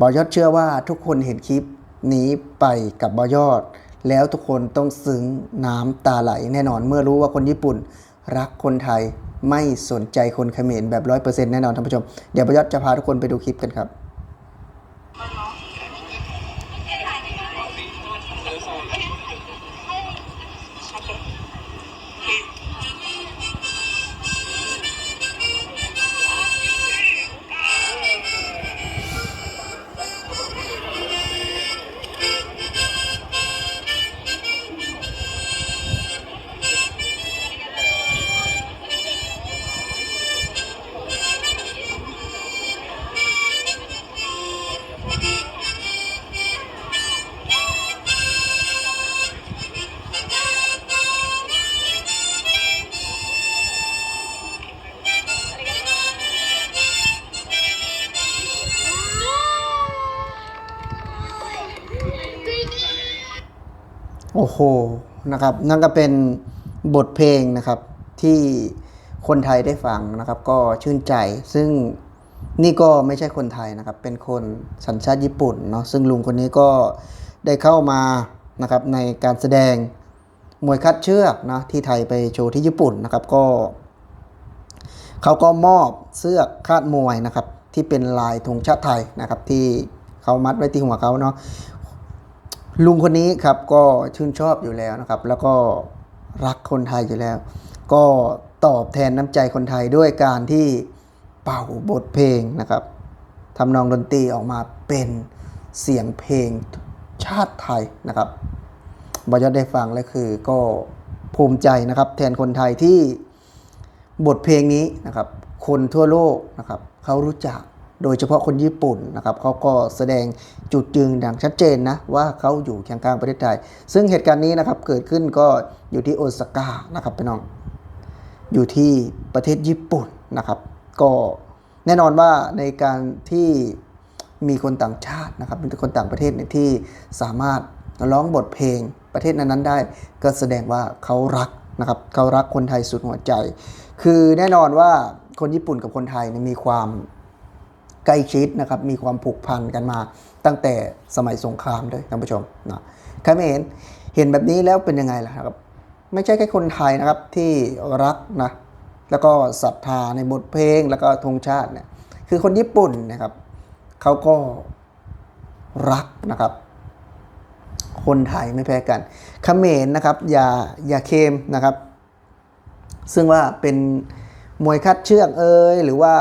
บอยอดเชื่อว่าทุกคนเห็นคลิปนี้ไปกับบอยอด แล้วทุกคนต้องซึ้งน้ำตาไหลแน่นอนเมื่อรู้ว่าคนญี่ปุ่น รักคนไทยไม่สนใจคนเขมรแบบร้อยเปอร์เซ็นต์แน่นอนท่านผู้ชม เดี๋ยวบอยอดจะพาทุกคนไปดูคลิปกันครับ โอ้โหนะครับ นั่นก็เป็นบทเพลงนะครับที่คนไทยได้ฟังนะครับ ก็ชื่นใจซึ่งนี่ก็ไม่ใช่คนไทยนะครับ เป็นคนสัญชาติญี่ปุ่นเนาะซึ่งลุงคนนี้ก็ได้เข้ามานะครับในการแสดงมวยคัดเชือกนะที่ไทยไปโชว์ที่ญี่ปุ่นนะครับก็เขาก็มอบเสื้อคาดมวยนะครับที่เป็นลายธงชาติไทยนะครับที่เขามัดไว้ที่หัวเขาเนาะ ลุงคนนี้ครับก็ชื่นชอบอยู่แล้วนะครับ แล้วก็รักคนไทยอยู่แล้ว ก็ตอบแทนน้ำใจคนไทยด้วยการที่เป่าบทเพลงนะครับทำนองดนตรีออกมาเป็นเสียงเพลงชาติไทยนะครับบอยอดได้ฟังแล้วคือก็ภูมิใจนะครับ แทนคนไทยที่บทเพลงนี้นะครับ คนทั่วโลกนะครับเขารู้จัก โดยเฉพาะคนญี่ปุ่นนะครับเขาก็แสดงจุดยืนอย่างชัดเจนนะว่าเขาอยู่เคียงข้างประเทศไทย ซึ่งเหตุการณ์นี้นะครับเกิดขึ้นก็อยู่ที่โอซาก้านะครับพี่น้อง อยู่ที่ประเทศญี่ปุ่นนะครับ ก็แน่นอนว่าในการที่มีคนต่างชาตินะครับเป็นคนต่างประเทศเนี่ยที่สามารถร้องบทเพลงประเทศนั้นๆได้ ก็แสดงว่าเขารักนะครับเขารักคนไทยสุดหัวใจ คือแน่นอนว่าคนญี่ปุ่นกับคนไทยมีความ ใกล้ชิดนะครับมีความผูกพันกันมาตั้งแต่สมัยสงครามเลยท่านผู้ชมนะใครไม่เห็นเห็นแบบนี้แล้วเป็นยังไงล่ะครับ ไม่ใช่แค่คนไทยนะครับที่รักนะแล้วก็ศรัทธาในบทเพลงแล้วก็ธงชาติเนี่ยคือคนญี่ปุ่นนะครับเขาก็รักนะครับ คนไทยไม่แพ้กันเขมรนะครับอย่าอย่าเคมนะครับ ซึ่งว่าเป็นมวยคัดเชือกเอ้ยหรือว่า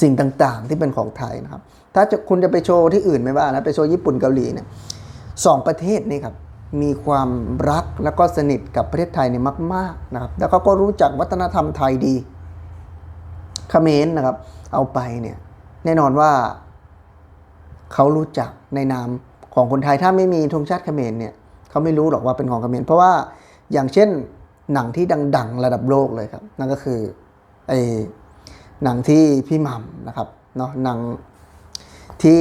สิ่งต่างๆ ที่เป็นของไทยนะครับ ถ้าจะคุณจะไปโชว์ที่อื่นไม่ว่านะไปโชว์ญี่ปุ่นเกาหลีเนี่ยสองประเทศนี้ครับมีความรักแล้วก็สนิทกับประเทศไทยเนี่ยมากๆนะครับ แล้วเขาก็รู้จักวัฒนธรรมไทยดีเขมรนะครับ เอาไปเนี่ยแน่นอนว่าเขารู้จักในนามของคนไทยถ้าไม่มีธงชาติเขมรเนี่ยเขาไม่รู้หรอกว่าเป็นของเขมรเพราะว่าอย่างเช่นหนังที่ดัง ๆ ระดับโลกเลยครับ นั่นก็คือไอ หนังที่พี่หม่ำนะครับเนาะหนังที่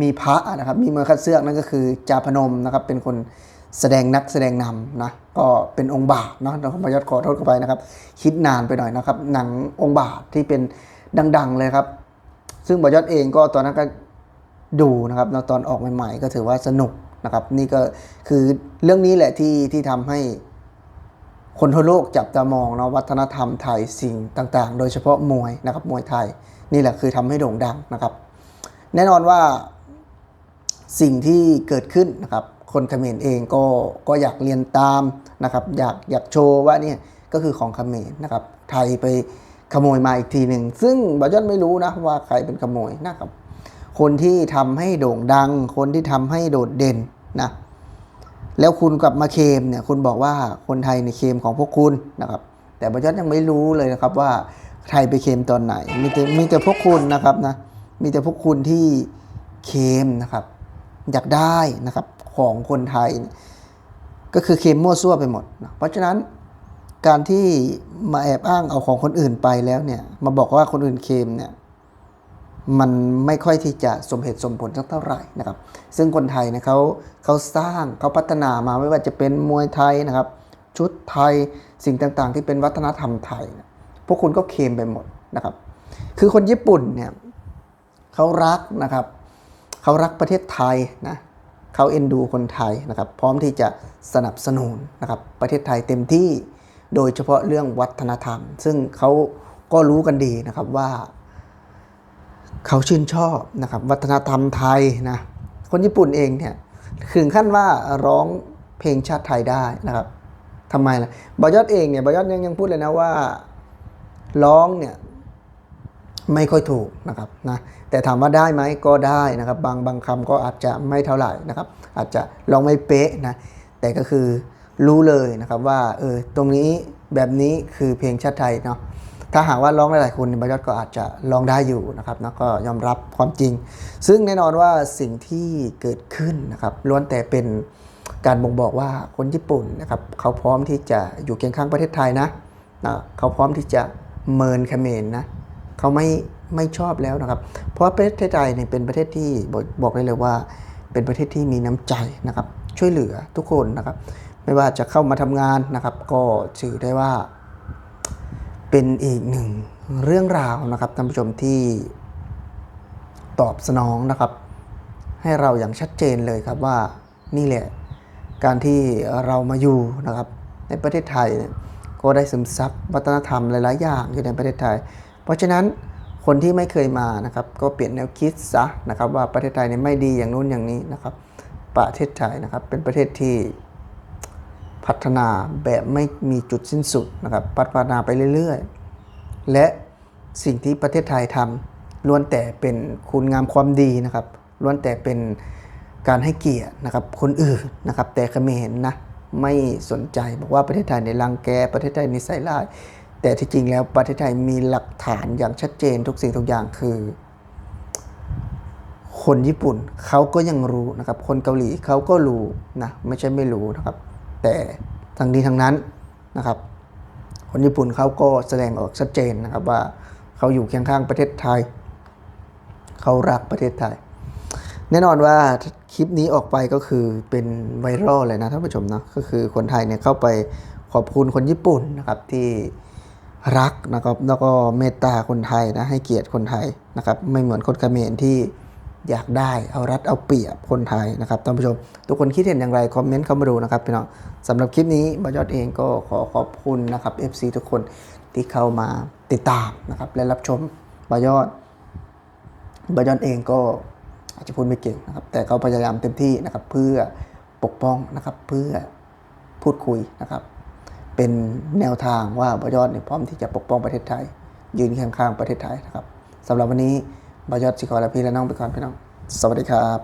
มีพระนะครับมีมือคัดเสื้อกนั่นก็คือจาพนมนะครับเป็นคนแสดงนักแสดงนำนะก็เป็นองค์บาทเนาะเราขอยอดขอโทษกันไปนะครับ คิดนานไปหน่อยนะครับ หนังองค์บาทที่เป็นดัง ๆ เลยครับ ซึ่งบอยอดเองก็ตอนนั้นก็ดูนะครับตอนออกใหม่ ๆ ก็ถือว่าสนุกนะครับ นี่ก็คือเรื่องนี้แหละที่ที่ทำให้ คนทั่วโลกจับตามองเนาะวัฒนธรรมไทยสิ่งต่างๆ โดยเฉพาะมวยนะครับมวยไทยนี่แหละคือทำให้โด่งดังนะครับ แน่นอนว่าสิ่งที่เกิดขึ้นนะครับ คนเขมรเองก็ก็อยากเรียนตามนะครับ อยากอยากโชว์ว่านี่ก็คือของเขมรนะครับ ไทยไปขโมยมาอีกทีหนึ่งซึ่งบอยอนไม่รู้นะว่าใครเป็นขโมยนะครับ คนที่ทำให้โด่งดัง คนที่ทำให้โดดเด่นนะ แล้วคุณกลับมาเคมเนี่ยคุณบอกว่าคนไทยในเคมของพวกคุณนะครับ แต่บรรยัตยังไม่รู้เลยนะครับว่าใครไปเคมตอนไหน มีแต่มีแต่พวกคุณนะครับนะมีแต่พวกคุณที่เคมนะครับ อยากได้นะครับของคนไทย ก็คือเคมมั่วซั่วไปหมดนะเพราะฉะนั้นการที่มาแอบอ้างเอาของคนอื่นไปแล้วเนี่ยมาบอกว่าคนอื่นเคมเนี่ย มันไม่ค่อยที่จะสมเหตุสมผลสักเท่าไหร่นะครับ ซึ่งคนไทยเนี่ยเขาเขาสร้างเขาพัฒนามาไม่ว่าจะเป็นมวยไทยนะครับ ชุดไทยสิ่งต่างๆ ที่เป็นวัฒนธรรมไทยนะพวกคุณก็เคมไปหมดนะครับ คือคนญี่ปุ่นเนี่ยเขารักนะครับเขารักประเทศไทยนะเขาเอ็นดูคนไทยนะครับ พร้อมที่จะสนับสนุนนะครับประเทศไทยเต็มที่ โดยเฉพาะเรื่องวัฒนธรรม ซึ่งเขาก็รู้กันดีนะครับว่า เขาชื่นชอบนะครับวัฒนธรรมไทยนะคนญี่ปุ่นเองเนี่ยถึงขั้นว่าร้องเพลงชาติไทยได้นะครับทำไมล่ะบอยอดเองเนี่ยบอยอดยังยังพูดเลยนะว่าร้องเนี่ยไม่ค่อยถูกนะครับนะแต่ถามว่าได้ไหมก็ได้นะครับ บางบางคำก็อาจจะไม่เท่าไหร่นะครับ อาจจะลองไม่เป๊ะนะแต่ก็คือรู้เลยนะครับว่าเออตรงนี้แบบนี้คือเพลงชาติไทยเนาะ ถ้าหากว่าร้องหลายๆคนบอยอดก็อาจจะร้องได้อยู่นะครับนะก็ยอมรับความจริง ซึ่งแน่นอนว่าสิ่งที่เกิดขึ้นนะครับล้วนแต่เป็นการบ่งบอกว่าคนญี่ปุ่นนะครับเขาพร้อมที่จะอยู่เคียงข้างประเทศไทยนะนะเขาพร้อมที่จะเมินเขมรนะเขาไม่ไม่ชอบแล้วนะครับ เพราะว่าประเทศไทยเนี่ยเป็นประเทศที่บอกได้เลยว่า เป็นประเทศที่มีน้ำใจนะครับ ช่วยเหลือทุกคนนะครับ ไม่ว่าจะเข้ามาทำงานนะครับ ก็ถือได้ว่า เป็นอีกหนึ่งเรื่องราวนะครับท่านผู้ชมที่ตอบสนองนะครับ ให้เราอย่างชัดเจนเลยครับว่านี่แหละการที่เรามาอยู่นะครับในประเทศไทยก็ได้ซึมซับวัฒนธรรมหลาย ๆ อย่างอยู่ในประเทศไทย เพราะฉะนั้นคนที่ไม่เคยมานะครับ ก็เปลี่ยนแนวคิดซะนะครับ ว่าประเทศไทยเนี่ยไม่ดีอย่างนู้นอย่างนี้นะครับ ประเทศไทยนะครับเป็นประเทศที่ พัฒนาแบบไม่มีจุดสิ้นสุดนะครับพัฒนาไปเรื่อยๆ และสิ่งที่ประเทศไทยทำล้วนแต่เป็นคุณงามความดีนะครับล้วนแต่เป็นการให้เกียรตินะครับคนอื่นนะครับแต่เขมรนะไม่สนใจบอกว่าประเทศไทยในรังแกประเทศไทยในิสัยร้าย แต่ที่จริงแล้วประเทศไทยมีหลักฐานอย่างชัดเจนทุกสิ่งทุกอย่างคือ คนญี่ปุ่นเขาก็ยังรู้นะครับ คนเกาหลีเขาก็รู้นะไม่ใช่ไม่รู้นะครับ แต่ทั้งนี้ทั้งนั้นนะครับ คนญี่ปุ่นเขาก็แสดงออกชัดเจนนะครับว่าเขาอยู่เคียงข้างประเทศไทย เขารักประเทศไทย แน่นอนว่าคลิปนี้ออกไปก็คือเป็นไวรัลเลยนะท่านผู้ชมนะก็คือคนไทยเนี่ยเข้าไปขอบคุณคนญี่ปุ่นนะครับที่รักนะครับแล้วก็เมตตาคนไทยนะให้เกียรติคนไทยนะครับไม่เหมือนคนเขมรที่ อยากได้เอารัดเอาเปรียบคนไทยนะครับท่านผู้ชม ทุกคนคิดเห็นอย่างไรคอมเมนต์เข้ามาดูนะครับพี่น้องสำหรับคลิปนี้บอยอดเองก็ขอขอบคุณนะครับ FC ทุกคนที่เข้ามาติดตามนะครับและรับชมบอยอดบายอนเองก็อาจจะพูดไม่เก่งนะครับแต่เขาพยายามเต็มที่นะครับเพื่อปกป้องนะครับเพื่อพูดคุยนะครับ เป็นแนวทางว่าบายอนเนี่ยพร้อมที่จะปกป้องประเทศไทย ยืนเคียงข้างประเทศไทยนะครับสำหรับวันนี้ บายอดสิขอลาพี่และน้องไปก่อนพี่น้อง สวัสดีครับ